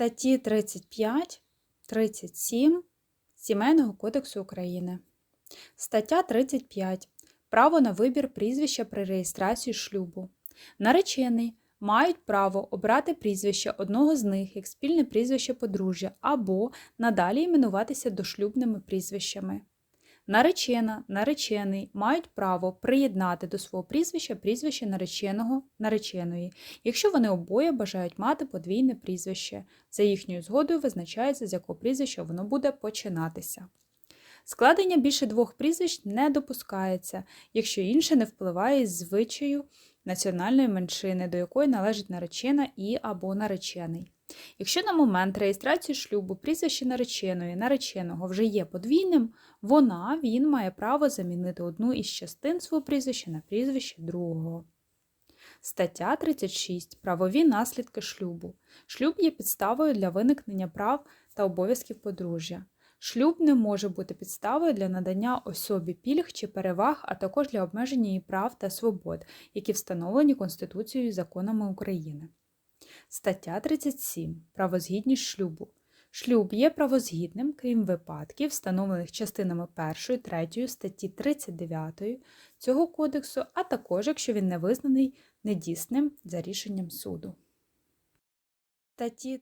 статті 35, 37 Сімейного кодексу України. Стаття 35. Право на вибір прізвища при реєстрації шлюбу. Наречений мають право обрати прізвище одного з них як спільне прізвище подружжя або надалі іменуватися дошлюбними прізвищами. Наречена, наречений мають право приєднати до свого прізвища прізвище нареченого, нареченої, якщо вони обоє бажають мати подвійне прізвище. За їхньою згодою визначається, з якого прізвища воно буде починатися. Складення більше двох прізвищ не допускається, якщо інше не впливає із звичаю національної меншини, до якої належить наречена і або наречений. Якщо на момент реєстрації шлюбу прізвище нареченої нареченого вже є подвійним, вона він має право замінити одну із частин свого прізвища на прізвище другого. Стаття 36. Правові наслідки шлюбу. Шлюб є підставою для виникнення прав та обов'язків подружжя. Шлюб не може бути підставою для надання особі пільг чи переваг, а також для обмеження її прав та свобод, які встановлені Конституцією і законами України. Стаття 37. Правозгідність шлюбу. Шлюб є правозгідним, крім випадків, встановлених частинами 1, 3 статті 39 цього кодексу, а також якщо він не визнаний недійсним за рішенням суду. Статті